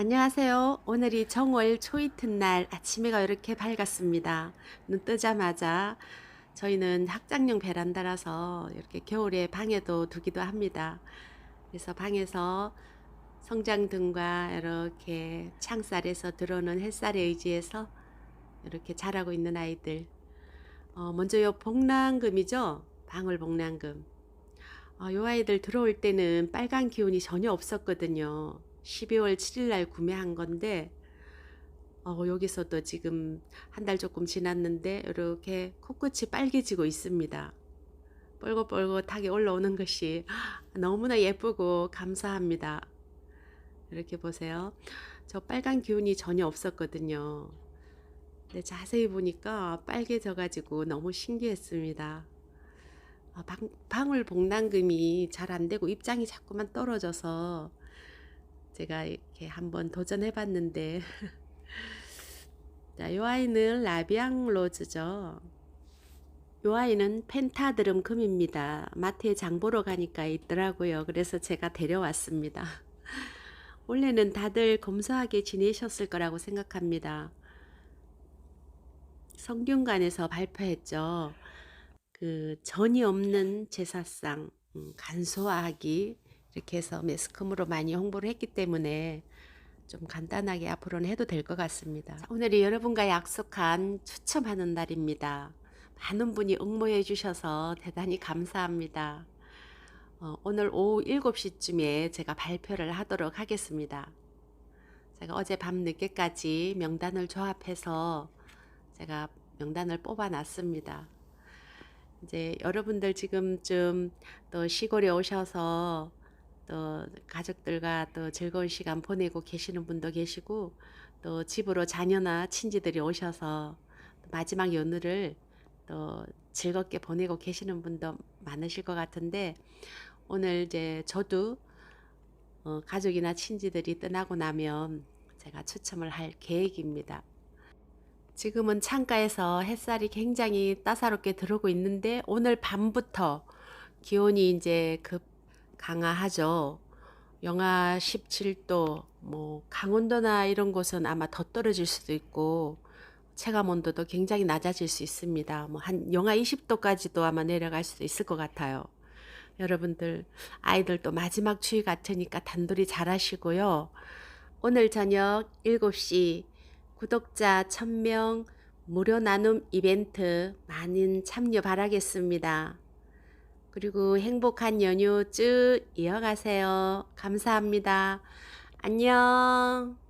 안녕하세요. 오늘이 정월 초이튿날 아침에가 이렇게 밝았습니다. 눈 뜨자마자 저희는 학장용 베란다라서 이렇게 겨울에 방에도 두기도 합니다. 그래서 방에서 성장등과 이렇게 창살에서 들어오는 햇살에 의지해서 이렇게 자라고 있는 아이들. 어, 먼저 요 복랑금이죠. 방울복랑금. 어, 요 아이들 들어올 때는 빨간 기운이 전혀 없었거든요. 12월 7일 날 구매한 건데 어, 여기서도 지금 한 달 조금 지났는데 이렇게 코끝이 빨개지고 있습니다. 뻘겋뻘겋하게 올라오는 것이 너무나 예쁘고 감사합니다. 이렇게 보세요. 저 빨간 기운이 전혀 없었거든요. 근데 자세히 보니까 빨개져 가지고 너무 신기했습니다. 아, 방, 방울 복랑금이 잘 안 되고 입장이 자꾸만 떨어져서 제가 이렇게 한번 도전해 봤는데 자, 요 아이는 라비앙 로즈죠. 요 아이는 펜타드럼 금입니다. 마트에 장 보러 가니까 있더라고요. 그래서 제가 데려왔습니다. 원래는 다들 검소하게 지내셨을 거라고 생각합니다. 성균관에서 발표했죠. 그 전이 없는 제사상 음, 간소화하기 이렇게 해서 매스컴으로 많이 홍보를 했기 때문에 좀 간단하게 앞으로는 해도 될 것 같습니다. 자, 오늘이 여러분과 약속한 추첨하는 날입니다. 많은 분이 응모해 주셔서 대단히 감사합니다. 어, 오늘 오후 7시쯤에 제가 발표를 하도록 하겠습니다. 제가 어제 밤 늦게까지 명단을 조합해서 제가 명단을 뽑아 놨습니다. 이제 여러분들 지금쯤 또 시골에 오셔서 또 가족들과 또 즐거운 시간 보내고 계시는 분도 계시고 또 집으로 자녀나 친지들이 오셔서 또 마지막 연휴를 또 즐겁게 보내고 계시는 분도 많으실 것 같은데 오늘 이제 저도 어, 가족이나 친지들이 떠나고 나면 제가 추첨을 할 계획입니다. 지금은 창가에서 햇살이 굉장히 따사롭게 들어오고 있는데 오늘 밤부터 기온이 이제 급 강하하죠. 영하 17도, 뭐 강원도나 이런 곳은 아마 더 떨어질 수도 있고 체감 온도도 굉장히 낮아질 수 있습니다. 뭐 한 영하 20도까지도 아마 내려갈 수도 있을 것 같아요. 여러분들 아이들도 마지막 추위 같으니까 단돌이 잘 하시고요. 오늘 저녁 7시 구독자 1000명 무료 나눔 이벤트 많은 참여 바라겠습니다. 그리고 행복한 연휴 쭉 이어가세요. 감사합니다. 안녕.